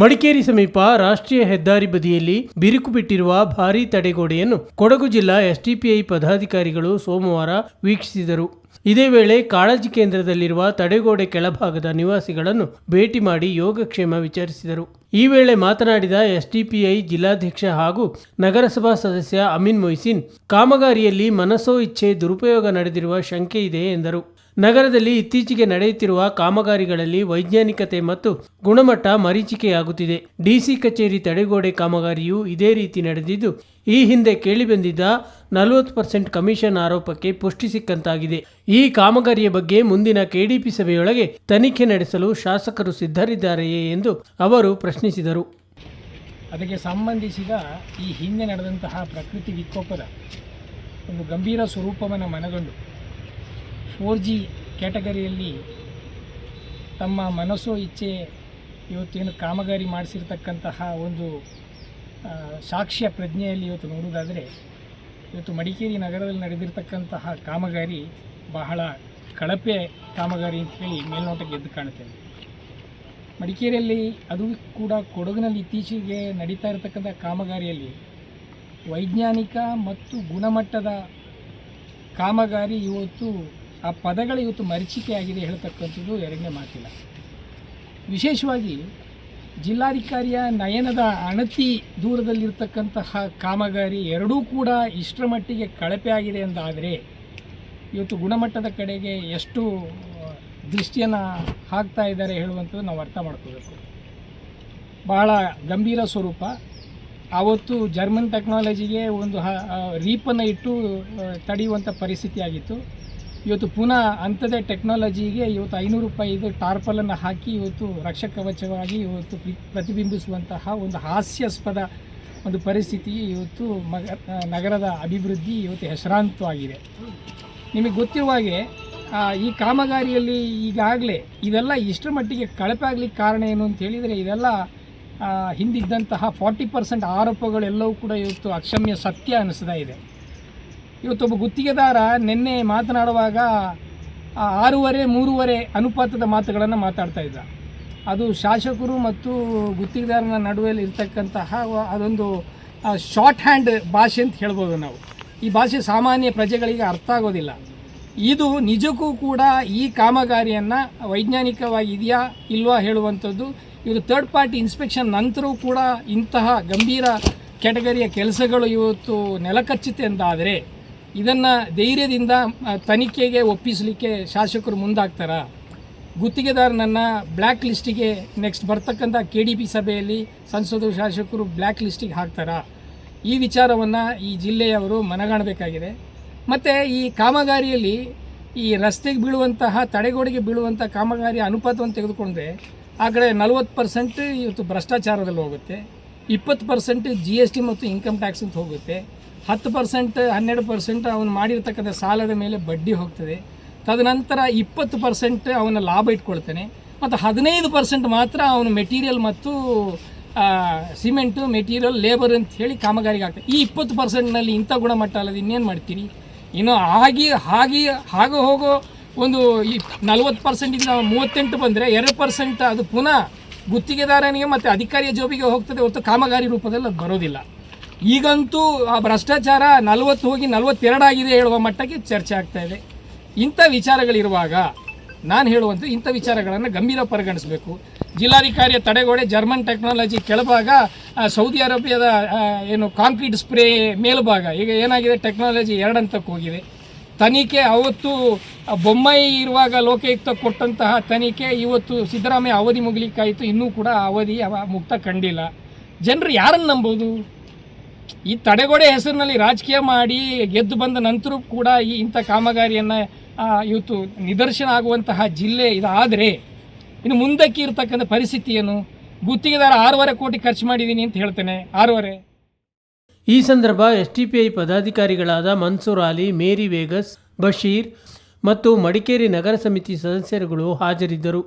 ಮಡಿಕೇರಿ ಸಮೀಪ ರಾಷ್ಟ್ರೀಯ ಹೆದ್ದಾರಿ ಬದಿಯಲ್ಲಿ ಬಿರುಕು ಬಿಟ್ಟಿರುವ ಭಾರೀ ತಡೆಗೋಡೆಯನ್ನು ಕೊಡಗು ಜಿಲ್ಲಾ ಎಸ್ಟಿಪಿಐ ಪದಾಧಿಕಾರಿಗಳು ಸೋಮವಾರ ವೀಕ್ಷಿಸಿದರು. ಇದೇ ವೇಳೆ ಕಾಳಜಿ ಕೇಂದ್ರದಲ್ಲಿರುವ ತಡೆಗೋಡೆ ಕೆಳಭಾಗದ ನಿವಾಸಿಗಳನ್ನು ಭೇಟಿ ಮಾಡಿ ಯೋಗಕ್ಷೇಮ ವಿಚಾರಿಸಿದರು. ಈ ವೇಳೆ ಮಾತನಾಡಿದ ಎಸ್ಡಿಪಿಐ ಜಿಲ್ಲಾಧ್ಯಕ್ಷ ಹಾಗೂ ನಗರಸಭಾ ಸದಸ್ಯ ಅಮಿನ್ ಮೊಯ್ಸಿನ್, ಕಾಮಗಾರಿಯಲ್ಲಿ ಮನಸೋ ಇಚ್ಛೆ, ದುರುಪಯೋಗ ನಡೆದಿರುವ ಶಂಕೆ ಇದೆ ಎಂದರು. ನಗರದಲ್ಲಿ ಇತ್ತೀಚೆಗೆ ನಡೆಯುತ್ತಿರುವ ಕಾಮಗಾರಿಗಳಲ್ಲಿ ವೈಜ್ಞಾನಿಕತೆ ಮತ್ತು ಗುಣಮಟ್ಟ ಮರೀಚಿಕೆಯಾಗುತ್ತಿದೆ. ಡಿಸಿ ಕಚೇರಿ ತಡೆಗೋಡೆ ಕಾಮಗಾರಿಯು ಇದೇ ರೀತಿ ನಡೆದಿದ್ದು ಈ ಹಿಂದೆ ಕೇಳಿಬಂದಿದ್ದ ನಲವತ್ತು ಪರ್ಸೆಂಟ್ ಕಮಿಷನ್ ಆರೋಪಕ್ಕೆ ಪುಷ್ಟಿ ಸಿಕ್ಕಂತಾಗಿದೆ. ಈ ಕಾಮಗಾರಿಯ ಬಗ್ಗೆ ಮುಂದಿನ ಕೆಡಿಪಿ ಸಭೆಯೊಳಗೆ ತನಿಖೆ ನಡೆಸಲು ಶಾಸಕರು ಸಿದ್ಧರಿದ್ದಾರೆಯೇ ಎಂದು ಅವರು ಪ್ರಶ್ನಿಸಿದರು. ಅದಕ್ಕೆ ಸಂಬಂಧಿಸಿದ ಈ ಹಿಂದೆ ನಡೆದಂತಹ ಪ್ರಕೃತಿ ವಿಕೋಪದ ಒಂದು ಗಂಭೀರ ಸ್ವರೂಪವನ್ನು ಮನಗಂಡು ಫೋರ್ ಜಿ ಕ್ಯಾಟಗರಿಯಲ್ಲಿ ತಮ್ಮ ಮನಸ್ಸು ಇಚ್ಛೆ ಇವತ್ತೇನು ಕಾಮಗಾರಿ ಮಾಡಿಸಿರ್ತಕ್ಕಂತಹ ಒಂದು ಸಾಕ್ಷ್ಯ ಪ್ರಜ್ಞೆಯಲ್ಲಿ ಇವತ್ತು ನೋಡುವುದಾದರೆ, ಇವತ್ತು ಮಡಿಕೇರಿ ನಗರದಲ್ಲಿ ನಡೆದಿರ್ತಕ್ಕಂತಹ ಕಾಮಗಾರಿ ಬಹಳ ಕಳಪೆ ಕಾಮಗಾರಿ ಅಂತ ಹೇಳಿ ಮೇಲ್ನೋಟಕ್ಕೆ ಎದ್ದು ಕಾಣುತ್ತೇವೆ ಮಡಿಕೇರಿಯಲ್ಲಿ ಅದು ಕೂಡ ಕೊಡಗಿನಲ್ಲಿ ಇತ್ತೀಚೆಗೆ ನಡೀತಾ ಇರತಕ್ಕಂಥ ಕಾಮಗಾರಿಯಲ್ಲಿ ವೈಜ್ಞಾನಿಕ ಮತ್ತು ಗುಣಮಟ್ಟದ ಕಾಮಗಾರಿ ಇವತ್ತು, ಆ ಪದಗಳು ಇವತ್ತು ಮರೀಚಿಕೆಯಾಗಿದೆ ಹೇಳ್ತಕ್ಕಂಥದ್ದು ಎರಡನೇ ಮಾತಿಲ್ಲ. ವಿಶೇಷವಾಗಿ ಜಿಲ್ಲಾಧಿಕಾರಿಯ ನಯನದ ಅಣತಿ ದೂರದಲ್ಲಿರ್ತಕ್ಕಂತಹ ಕಾಮಗಾರಿ ಎರಡೂ ಕೂಡ ಇಷ್ಟರ ಮಟ್ಟಿಗೆ ಕಳಪೆ ಆಗಿದೆ ಎಂದಾದರೆ ಇವತ್ತು ಗುಣಮಟ್ಟದ ಕಡೆಗೆ ಎಷ್ಟು ದೃಷ್ಟಿಯನ್ನು ಹಾಕ್ತಾ ಇದ್ದಾರೆ ಹೇಳುವಂಥದ್ದು ನಾವು ಅರ್ಥ ಮಾಡ್ಕೋಬೇಕು. ಬಹಳ ಗಂಭೀರ ಸ್ವರೂಪ. ಆವತ್ತು ಜರ್ಮನ್ ಟೆಕ್ನಾಲಜಿಗೆ ಒಂದು ಹ ರೀಪನ್ನು ಇಟ್ಟು ತಡೆಯುವಂಥ ಪರಿಸ್ಥಿತಿ ಆಗಿತ್ತು. ಇವತ್ತು ಪುನಃ ಅಂಥದ್ದೇ ಟೆಕ್ನಾಲಜಿಗೆ ಇವತ್ತು ಐನೂರು ರೂಪಾಯಿದು ಟಾರ್ಪಲನ್ನು ಹಾಕಿ ಇವತ್ತು ರಕ್ಷಕ ಕವಚವಾಗಿ ಇವತ್ತು ಪ್ರಿ- ಪ್ರತಿಬಿಂಬಿಸುವಂತಹ ಒಂದು ಹಾಸ್ಯಾಸ್ಪದ ಒಂದು ಪರಿಸ್ಥಿತಿ ಇವತ್ತು ಮಗ ನಗರದ ಅಭಿವೃದ್ಧಿ ಇವತ್ತು ಹೆಸರಾಂತವಾಗಿದೆ. ನಿಮಗೆ ಗೊತ್ತಿರುವ ಹಾಗೆ ಈ ಕಾಮಗಾರಿಯಲ್ಲಿ ಈಗಾಗಲೇ ಇದೆಲ್ಲ ಇಷ್ಟರ ಮಟ್ಟಿಗೆ ಕಳಪೆ ಆಗಲಿಕ್ಕೆ ಕಾರಣ ಏನು ಅಂತ ಹೇಳಿದರೆ ಇದೆಲ್ಲ ಹಿಂದಿದ್ದಂತಹ ಫಾರ್ಟಿ ಪರ್ಸೆಂಟ್ ಆರೋಪಗಳೆಲ್ಲವೂ ಕೂಡ ಇವತ್ತು ಅಕ್ಷಮ್ಯ ಸತ್ಯ ಅನ್ನಿಸ್ತಾ ಇದೆ. ಇವತ್ತೊಬ್ಬ ಗುತ್ತಿಗೆದಾರ ನಿನ್ನೆ ಮಾತನಾಡುವಾಗ ಆರೂವರೆ, ಮೂರುವರೆ ಅನುಪಾತದ ಮಾತುಗಳನ್ನು ಮಾತಾಡ್ತಾ ಇದ್ದ. ಅದು ಶಾಸಕರು ಮತ್ತು ಗುತ್ತಿಗೆದಾರನ ನಡುವೆಯಲ್ಲಿ ಇರ್ತಕ್ಕಂತಹ ಅದೊಂದು ಶಾರ್ಟ್ ಹ್ಯಾಂಡ್ ಭಾಷೆ ಅಂತ ಹೇಳ್ಬೋದು ನಾವು. ಈ ಭಾಷೆ ಸಾಮಾನ್ಯ ಪ್ರಜೆಗಳಿಗೆ ಅರ್ಥ ಆಗೋದಿಲ್ಲ. ಇದು ನಿಜಕ್ಕೂ ಕೂಡ ಈ ಕಾಮಗಾರಿಯನ್ನು ವೈಜ್ಞಾನಿಕವಾಗಿ ಇದೆಯಾ ಇಲ್ವಾ ಹೇಳುವಂಥದ್ದು, ಇವರು ಥರ್ಡ್ ಪಾರ್ಟಿ ಇನ್ಸ್ಪೆಕ್ಷನ್ ನಂತರವೂ ಕೂಡ ಇಂತಹ ಗಂಭೀರ ಕ್ಯಾಟಗರಿಯ ಕೆಲಸಗಳು ಇವತ್ತು ನೆಲಕಚ್ಚುತ್ತೆ ಅಂತಾದರೆ ಇದನ್ನು ಧೈರ್ಯದಿಂದ ತನಿಖೆಗೆ ಒಪ್ಪಿಸಲಿಕ್ಕೆ ಶಾಸಕರು ಮುಂದಾಗ್ತಾರಾ? ಗುತ್ತಿಗೆದಾರನನ್ನು ಬ್ಲ್ಯಾಕ್ ಲಿಸ್ಟಿಗೆ ನೆಕ್ಸ್ಟ್ ಬರ್ತಕ್ಕಂಥ ಕೆ ಡಿ ಪಿ ಸಭೆಯಲ್ಲಿ ಸಂಸದರು, ಶಾಸಕರು ಬ್ಲ್ಯಾಕ್ ಲಿಸ್ಟಿಗೆ ಹಾಕ್ತಾರಾ? ಈ ವಿಚಾರವನ್ನು ಈ ಜಿಲ್ಲೆಯವರು ಮನಗಾಣಬೇಕಾಗಿದೆ. ಮತ್ತು ಈ ಕಾಮಗಾರಿಯಲ್ಲಿ ಈ ರಸ್ತೆಗೆ ಬೀಳುವಂತಹ, ತಡೆಗೋಡೆಗೆ ಬೀಳುವಂಥ ಕಾಮಗಾರಿ ಅನುಪಾತವನ್ನು ತೆಗೆದುಕೊಂಡ್ರೆ ಆ ಕಡೆ ನಲವತ್ತು ಪರ್ಸೆಂಟ್ ಇವತ್ತು ಭ್ರಷ್ಟಾಚಾರದಲ್ಲಿ ಹೋಗುತ್ತೆ, ಇಪ್ಪತ್ತು ಪರ್ಸೆಂಟ್ ಜಿ ಎಸ್ ಟಿ ಮತ್ತು ಇನ್ಕಮ್ ಟ್ಯಾಕ್ಸ್ ಅಂತ ಹೋಗುತ್ತೆ. ಹತ್ತು ಪರ್ಸೆಂಟ್ ಹನ್ನೆರಡು ಪರ್ಸೆಂಟ್ ಅವನು ಮಾಡಿರ್ತಕ್ಕಂಥ ಸಾಲದ ಮೇಲೆ ಬಡ್ಡಿ ಹೋಗ್ತದೆ. ತದನಂತರ ಇಪ್ಪತ್ತು ಪರ್ಸೆಂಟ್ ಅವನ ಲಾಭ ಇಟ್ಕೊಳ್ತಾನೆ. ಮತ್ತು ಹದಿನೈದು ಪರ್ಸೆಂಟ್ ಮಾತ್ರ ಅವನು ಮೆಟೀರಿಯಲ್ ಮತ್ತು ಸಿಮೆಂಟು ಮೆಟೀರಿಯಲ್ ಲೇಬರ್ ಅಂತ ಹೇಳಿ ಕಾಮಗಾರಿಗೆ ಆಗ್ತದೆ ಈ ಇಪ್ಪತ್ತು ಪರ್ಸೆಂಟ್ನಲ್ಲಿ ಇಂಥ ಗುಣಮಟ್ಟ ಅಲ್ಲದೆ ಇನ್ನೇನು ಮಾಡ್ತೀರಿ? ಇನ್ನು ಆಗಿ ಹಾಗೆ ಹಾಗೆ ಹೋಗೋ ಒಂದು ಈ ನಲ್ವತ್ತು ಪರ್ಸೆಂಟಿಂದ ಮೂವತ್ತೆಂಟು ಬಂದರೆ ಎರಡು ಪರ್ಸೆಂಟ್ ಅದು ಪುನಃ ಗುತ್ತಿಗೆದಾರನಿಗೆ ಮತ್ತು ಅಧಿಕಾರಿಯ ಜೋಬಿಗೆ ಹೋಗ್ತದೆ. ಹೊತ್ತು ಕಾಮಗಾರಿ ರೂಪದಲ್ಲಿ ಅದು ಬರೋದಿಲ್ಲ. ಈಗಂತೂ ಆ ಭ್ರಷ್ಟಾಚಾರ ನಲವತ್ತು ಹೋಗಿ ನಲವತ್ತೆರಡಾಗಿದೆ ಹೇಳುವ ಮಟ್ಟಕ್ಕೆ ಚರ್ಚೆ ಆಗ್ತಾ ಇದೆ. ಇಂಥ ವಿಚಾರಗಳಿರುವಾಗ ನಾನು ಹೇಳುವಂಥ ಇಂಥ ವಿಚಾರಗಳನ್ನು ಗಂಭೀರ ಪರಿಗಣಿಸಬೇಕು. ಜಿಲ್ಲಾಧಿಕಾರಿಯ ತಡೆಗೋಡೆ ಜರ್ಮನ್ ಟೆಕ್ನಾಲಜಿ ಕೆಳಭಾಗ ಸೌದಿ ಅರೇಬಿಯಾದ ಏನು ಕಾಂಕ್ರೀಟ್ ಸ್ಪ್ರೇ ಮೇಲ್ಭಾಗ, ಈಗ ಏನಾಗಿದೆ ಟೆಕ್ನಾಲಜಿ ಎರಡಂತಕ್ಕೆ ಹೋಗಿದೆ. ತನಿಖೆ ಅವತ್ತು ಬೊಮ್ಮಾಯಿ ಇರುವಾಗ ಲೋಕಾಯುಕ್ತ ಕೊಟ್ಟಂತಹ ತನಿಖೆ ಇವತ್ತು ಸಿದ್ದರಾಮಯ್ಯ ಅವಧಿ ಮುಗಿಲಿಕ್ಕಾಯಿತು, ಇನ್ನೂ ಕೂಡ ಅವಧಿ ಅವ ಮುಕ್ತ ಕಂಡಿಲ್ಲ. ಜನರು ಯಾರನ್ನು ನಂಬೋದು? ಈ ತಡೆಗೋಡೆ ಹೆಸರಿನಲ್ಲಿ ರಾಜಕೀಯ ಮಾಡಿ ಗೆದ್ದು ಬಂದ ನಂತರ ಕೂಡ ಈ ಇಂಥ ಕಾಮಗಾರಿಯನ್ನು ಇವತ್ತು ನಿದರ್ಶನ ಆಗುವಂತಹ ಜಿಲ್ಲೆ ಇದಾದರೆ ಇನ್ನು ಮುಂದಕ್ಕೆ ಇರತಕ್ಕಂಥ ಪರಿಸ್ಥಿತಿ ಏನು? ಗುತ್ತಿಗೆದಾರ ಆರೂವರೆ ಕೋಟಿ ಖರ್ಚು ಮಾಡಿದ್ದೀನಿ ಅಂತ ಹೇಳ್ತೇನೆ. ಆರೂವರೆ. ಈ ಸಂದರ್ಭ ಎಸ್ ಟಿ ಪಿ ಐ ಪದಾಧಿಕಾರಿಗಳಾದ ಮನ್ಸೂರ್ ಅಲಿ, ಮೇರಿ ವೇಗಸ್, ಬಶೀರ್ ಮತ್ತು ಮಡಿಕೇರಿ ನಗರ ಸಮಿತಿ ಸದಸ್ಯರುಗಳು ಹಾಜರಿದ್ದರು.